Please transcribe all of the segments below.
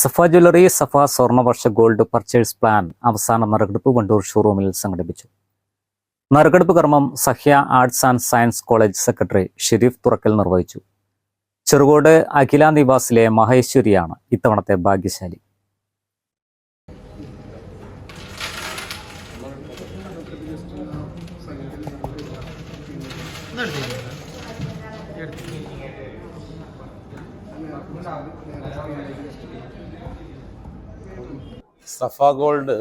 Safa jewellery Safa Swarnavarsha gold purchase plan അവസാന നറുക്കെടുപ്പ് വണ്ടൂർ ഷോറൂമിൽ സംഘടിപ്പിച്ചു. നറുക്കെടുപ്പ് കർമ്മം Sahya arts and science college secretary Shareef Thurakkal നിർവഹിച്ചു. ചെറുകോട് അഖില നിവാസിലെ മഹേശ്വരിയാണ് ഇത്തവണത്തെ ഭാഗ്യശാലി. സഫ ഗോൾഡ്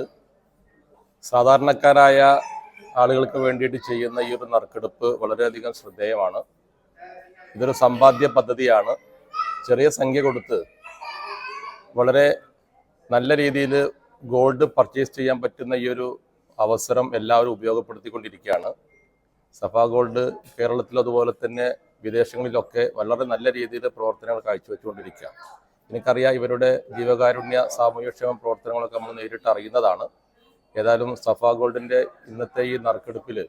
സാധാരണക്കാരായ ആളുകൾക്ക് വേണ്ടിയിട്ട് ചെയ്യുന്ന ഈ ഒരു നറുക്കെടുപ്പ് വളരെയധികം ശ്രദ്ധേയമാണ്. ഇതൊരു സമ്പാദ്യ പദ്ധതിയാണ്. ചെറിയ സംഖ്യ കൊടുത്ത് വളരെ നല്ല രീതിയിൽ ഗോൾഡ് പർച്ചേസ് ചെയ്യാൻ പറ്റുന്ന ഈ ഒരു അവസരം എല്ലാവരും ഉപയോഗപ്പെടുത്തിക്കൊണ്ടിരിക്കുകയാണ്. സഫ ഗോൾഡ് കേരളത്തിലതുപോലെ തന്നെ വിദേശങ്ങളിലൊക്കെ വളരെ നല്ല രീതിയിൽ പ്രവർത്തനങ്ങൾ കാഴ്ചവെച്ചുകൊണ്ടിരിക്കുക. എനിക്കറിയാം ഇവരുടെ ജീവകാരുണ്യ സാമൂഹ്യക്ഷേമ പ്രവർത്തനങ്ങളൊക്കെ നമ്മൾ നേരിട്ട് അറിയുന്നതാണ്. ഏതായാലും സഫ ഗോൾഡിന്റെ ഇന്നത്തെ ഈ നറുക്കെടുപ്പിൽ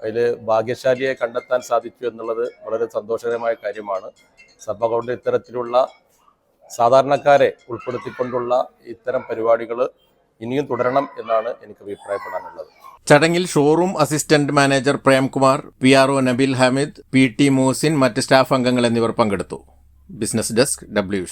അതിൽ ഭാഗ്യശാലിയെ കണ്ടെത്താൻ സാധിച്ചു എന്നുള്ളത് വളരെ സന്തോഷകരമായ കാര്യമാണ്. സഫ ഗോൾഡ് ഇത്തരത്തിലുള്ള സാധാരണക്കാരെ ഉൾപ്പെടുത്തിക്കൊണ്ടുള്ള ഇത്തരം പരിപാടികൾ ഇനിയും തുടരണം എന്നാണ് എനിക്ക് അഭിപ്രായപ്പെടാനുള്ളത്. ചടങ്ങിൽ showroom assistant manager Premkumar P R O Nabil Hameed P T Mosin മറ്റ് സ്റ്റാഫ് അംഗങ്ങൾ എന്നിവർ പങ്കെടുത്തു. Business desk W